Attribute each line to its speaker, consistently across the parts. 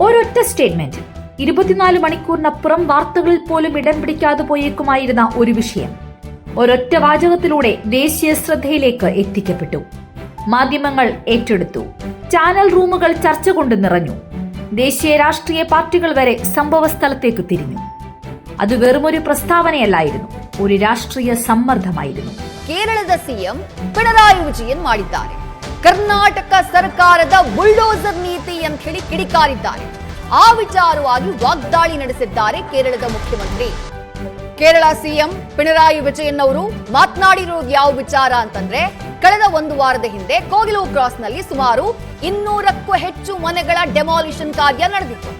Speaker 1: ഒരൊറ്റ സ്റ്റേറ്റ്മെന്റ് ഇരുപത്തിനാല് മണിക്കൂറിനപ്പുറം വാർത്തകളിൽ പോലും ഇടം പിടിക്കാതെ പോയേക്കുമായിരുന്ന ഒരു വിഷയം ഒരൊറ്റ വാചകത്തിലൂടെ ദേശീയ ശ്രദ്ധയിലേക്ക് എത്തിക്കപ്പെട്ടു മാധ്യമങ്ങൾ ഏറ്റെടുത്തു ചാനൽ റൂമുകൾ ചർച്ച കൊണ്ട് നിറഞ്ഞു ദേശീയ രാഷ്ട്രീയ പാർട്ടികൾ വരെ സംഭവ സ്ഥലത്തേക്ക് തിരിഞ്ഞു അത് വെറുമൊരു പ്രസ്താവനയല്ലായിരുന്നു ഒരു രാഷ്ട്രീയ സമ്മർദ്ദമായിരുന്നു
Speaker 2: ಕೇರಳದ ಸಿಎಂ ಪಿಣರಾಯಿ ವಿಜಯನ್ ಮಾಡಿದ್ದಾರೆ ಕರ್ನಾಟಕ ಸರ್ಕಾರದ ಬುಲ್ಡೋಸರ್ ನೀತಿ ಅಂತ ಹೇಳಿ ಕಿಡಿಕಾರಿದ್ದಾರೆ. ಆ ವಿಚಾರವಾಗಿ ವಾಗ್ದಾಳಿ ನಡೆಸಿದ್ದಾರೆ ಕೇರಳದ ಮುಖ್ಯಮಂತ್ರಿ. ಕೇರಳ ಸಿಎಂ ಪಿಣರಾಯಿ ವಿಜಯನ್ ಅವರು ಮಾತನಾಡಿರೋದು ಯಾವ ವಿಚಾರ ಅಂತಂದ್ರೆ, ಕಳೆದ ಒಂದು ವಾರದ ಹಿಂದೆ ಕೋಗಿಲು ಕ್ರಾಸ್ನಲ್ಲಿ ಸುಮಾರು ಇನ್ನೂರಕ್ಕೂ ಹೆಚ್ಚು ಮನೆಗಳ ಡೆಮಾಲಿಷನ್ ಕಾರ್ಯ ನಡೆದಿತ್ತು.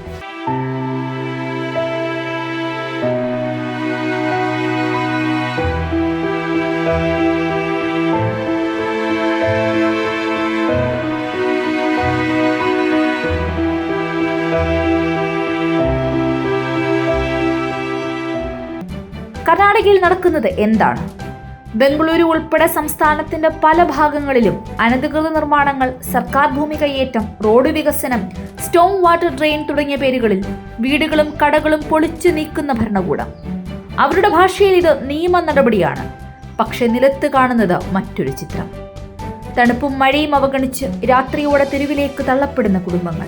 Speaker 1: കർണാടകയിൽ നടക്കുന്നത് എന്താണ്? ബംഗളൂരു ഉൾപ്പെടെ സംസ്ഥാനത്തിന്റെ പല ഭാഗങ്ങളിലും അനധികൃത നിർമ്മാണങ്ങൾ സർക്കാർ ഭൂമി കയ്യേറ്റം റോഡ് വികസനം സ്റ്റോം വാട്ടർ ഡ്രെയിൻ തുടങ്ങിയ പേരുകളിൽ വീടുകളും കടകളും പൊളിച്ചു നീക്കുന്ന ഭരണകൂടം. അവരുടെ ഭാഷയിൽ ഇത് നിയമ നടപടിയാണ്. പക്ഷെ നിലത്ത് കാണുന്നത് മറ്റൊരു ചിത്രം. തണുപ്പും മഴയും അവഗണിച്ച് രാത്രിയോടെ തെരുവിലേക്ക് തള്ളപ്പെടുന്ന കുടുംബങ്ങൾ.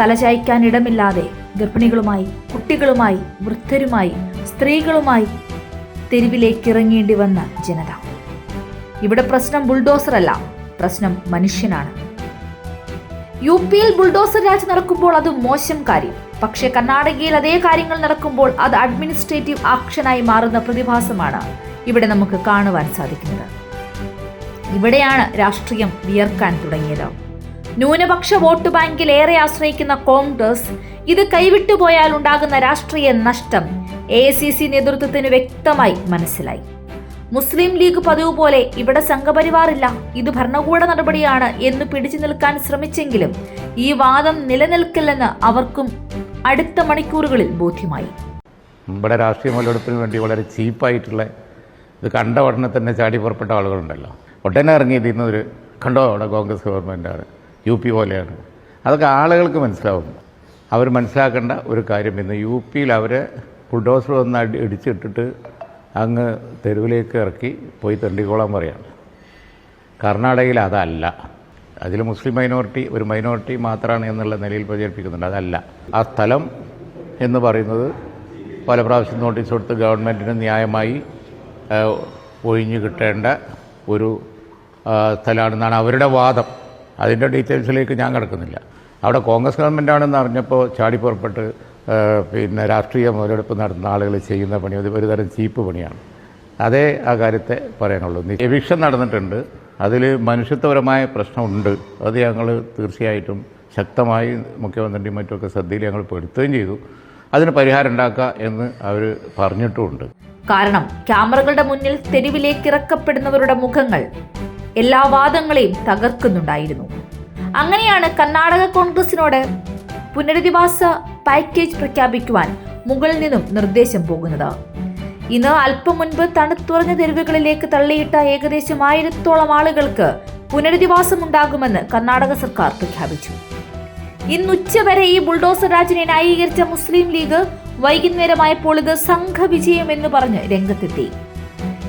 Speaker 1: തലചായ്ക്കാൻ ഇടമില്ലാതെ ഗർഭിണികളുമായി കുട്ടികളുമായി വൃദ്ധരുമായി സ്ത്രീകളുമായി തെരുവിലേക്ക് ഇറങ്ങേണ്ടി വന്ന ജനത. ഇവിടെ പ്രശ്നം ബുൾഡോസർ അല്ല പ്രശ്നം മനുഷ്യനാണ്. യു പിയിൽ ബുൾഡോസർ രാജ് നടക്കുമ്പോൾ അത് മോശം കാര്യം. പക്ഷേ കർണാടകയിൽ അതേ കാര്യങ്ങൾ നടക്കുമ്പോൾ അത് അഡ്മിനിസ്ട്രേറ്റീവ് ആക്ഷനായി മാറുന്ന പ്രതിഭാസമാണ് ഇവിടെ നമുക്ക് കാണുവാൻ സാധിക്കുന്നത്. ഇവിടെയാണ് രാഷ്ട്രീയം വിയർക്കാൻ തുടങ്ങിയത്. ന്യൂനപക്ഷ വോട്ട് ബാങ്കിൽ ഏറെ ആശ്രയിക്കുന്ന കോൺഗ്രസ് ഇത് കൈവിട്ടുപോയാൽ ഉണ്ടാകുന്ന രാഷ്ട്രീയ നഷ്ടം എ സി സി നേതൃത്വത്തിന് വ്യക്തമായി മനസ്സിലായി. മുസ്ലിം ലീഗ് പതിവ് പോലെ ഇവിടെ സംഘപരിവാറില്ല. ഇത് ഭരണകൂട നടപടിയാണ് എന്ന് പിടിച്ചു നിൽക്കാൻ ശ്രമിച്ചെങ്കിലും ഈ വാദം നിലനിൽക്കില്ലെന്ന് അവർക്കും അടുത്ത മണിക്കൂറുകളിൽ ബോധ്യമായി.
Speaker 3: നമ്മുടെ രാഷ്ട്രീയ മുതലെടുപ്പിന് വേണ്ടി വളരെ ചീപ്പായിട്ടുള്ള ഇത് കണ്ട ഉടനെ തന്നെ ചാടി പുറപ്പെട്ട ആളുകളുണ്ടല്ലോ. ഉടനെ ഇറങ്ങിയിരിക്കുന്ന ഒരു കണ്ടോ അവിടെ കോൺഗ്രസ് ഗവൺമെന്റാണ് യു പി പോലെയാണ്. അതൊക്കെ ആളുകൾക്ക് മനസ്സിലാവും. അവർ മനസ്സിലാക്കേണ്ട ഒരു കാര്യം ഇന്ന് യു പിയിൽ അവരെ ബുൾഡോസർ ഒന്ന് അടി ഇടിച്ചിട്ടിട്ട് അങ്ങ് തെരുവിലേക്ക് ഇറക്കി പോയി തെണ്ടിക്കോളാൻ പറയാണ്. കർണാടകയിൽ അതല്ല. അതിൽ മുസ്ലിം മൈനോറിറ്റി ഒരു മൈനോറിറ്റി മാത്രമാണ് എന്നുള്ള നിലയിൽ പ്രചരിപ്പിക്കുന്നുണ്ട്. അതല്ല. ആ സ്ഥലം എന്ന് പറയുന്നത് പല പ്രാവശ്യം നോട്ടീസ് കൊടുത്ത് ഗവൺമെന്റിന് ന്യായമായി ഒഴിഞ്ഞു കിട്ടേണ്ട ഒരു സ്ഥലമാണെന്നാണ് അവരുടെ വാദം. അതിന്റെ ഡീറ്റെയിൽസിലേക്ക് ഞാൻ കിടക്കുന്നില്ല. അവിടെ കോൺഗ്രസ് ഗവൺമെന്റാണെന്ന് അറിഞ്ഞപ്പോൾ ചാടിപ്പുറപ്പെട്ട് ആ, പിന്നെ രാഷ്ട്രീയ മുതലെടുപ്പ് നടത്തുന്ന ആളുകൾ ചെയ്യുന്ന പണി അത് ഒരുതരം ചീപ്പ് പണിയാണ്. അതേ ആ കാര്യത്തെ പറയാനുള്ളൂ. എവിക്ഷൻ നടന്നിട്ടുണ്ട്. അതിൽ മനുഷ്യത്വപരമായ പ്രശ്നമുണ്ട്. അത് ഞങ്ങൾ തീർച്ചയായിട്ടും ശക്തമായി മുഖ്യമന്ത്രിയും മറ്റുമൊക്കെ ശ്രദ്ധയിൽ ഞങ്ങൾ പെടുത്തുകയും ചെയ്തു. അതിന് പരിഹാരം ഉണ്ടാക്കുക എന്ന് അവർ പറഞ്ഞിട്ടുമുണ്ട്.
Speaker 1: കാരണം ക്യാമറകളുടെ മുന്നിൽ തെരുവിലേക്ക് ഇറക്കപ്പെടുന്നവരുടെ മുഖങ്ങൾ എല്ലാ വാദങ്ങളെയും തകർക്കുന്നുണ്ടായിരുന്നു. അങ്ങനെയാണ് കർണാടക കോൺഗ്രസിനോട് പുനരധിവാസ പാക്കേജ് പ്രഖ്യാപിക്കുവാൻ മുകളിൽ നിന്നും നിർദ്ദേശം പോകുന്നത്. ഇന്ന് അല്പം മുൻപ് തണുത്തുറഞ്ഞ തെരുവുകളിലേക്ക് തള്ളിയിട്ട ഏകദേശം ആയിരത്തോളം ആളുകൾക്ക് പുനരധിവാസം പുനരധിവാസമുണ്ടാകുമെന്ന് കർണാടക സർക്കാർ പ്രഖ്യാപിച്ചു. ഇന്ന് ഉച്ചവരെ ഈ ബുൾഡോസർ രാജിനെ ന്യായീകരിച്ച മുസ്ലിം ലീഗ് വൈകുന്നേരമായപ്പോൾ ഇത് സംഘവിജയം എന്ന് പറഞ്ഞ് രംഗത്തെത്തി.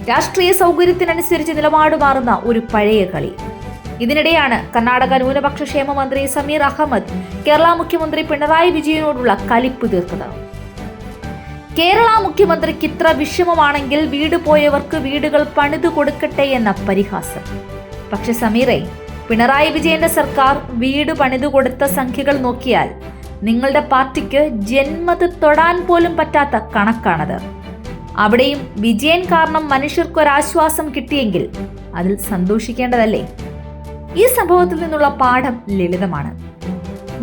Speaker 1: രാഷ്ട്രീയ സൗകര്യത്തിനനുസരിച്ച് നിലപാട് മാറുന്ന ഒരു പഴയ കളി. ഇതിനിടെയാണ് കർണാടക ന്യൂനപക്ഷ ക്ഷേമ മന്ത്രി സമീർ അഹമ്മദ് കേരള മുഖ്യമന്ത്രി പിണറായി വിജയനോടുള്ള കലിപ്പ് തീർത്തത്. കേരള മുഖ്യമന്ത്രിക്ക് ഇത്ര വിഷമമാണെങ്കിൽ വീട് പോയവർക്ക് വീടുകൾ പണിതു കൊടുക്കട്ടെ എന്ന പരിഹാസം. പക്ഷെ സമീറെ പിണറായി വിജയന്റെ സർക്കാർ വീട് പണിതു കൊടുത്ത സംഖ്യകൾ നോക്കിയാൽ നിങ്ങളുടെ പാർട്ടിക്ക് ജന്മത് തൊടാൻ പോലും പറ്റാത്ത കണക്കാണത്. അവിടെയും വിജയൻ കാരണം മനുഷ്യർക്കൊരാശ്വാസം കിട്ടിയെങ്കിൽ അതിൽ സന്തോഷിക്കേണ്ടതല്ലേ? ഈ സംഭവത്തിൽ നിന്നുള്ള പാഠം ലളിതമാണ്.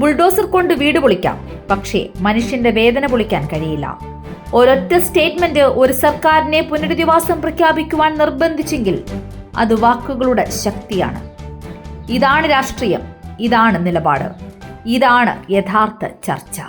Speaker 1: ബുൾഡോസർ കൊണ്ട് വീട് പൊളിക്കാം പക്ഷേ മനുഷ്യന്റെ വേദന പൊളിക്കാൻ കഴിയില്ല. ഒരൊറ്റ സ്റ്റേറ്റ്മെന്റ് ഒരു സർക്കാരിനെ പുനരധിവാസം പ്രഖ്യാപിക്കുവാൻ നിർബന്ധിച്ചെങ്കിൽ അത് വാക്കുകളുടെ ശക്തിയാണ്. ഇതാണ് രാഷ്ട്രീയം ഇതാണ് നിലപാട് ഇതാണ് യഥാർത്ഥ ചർച്ച.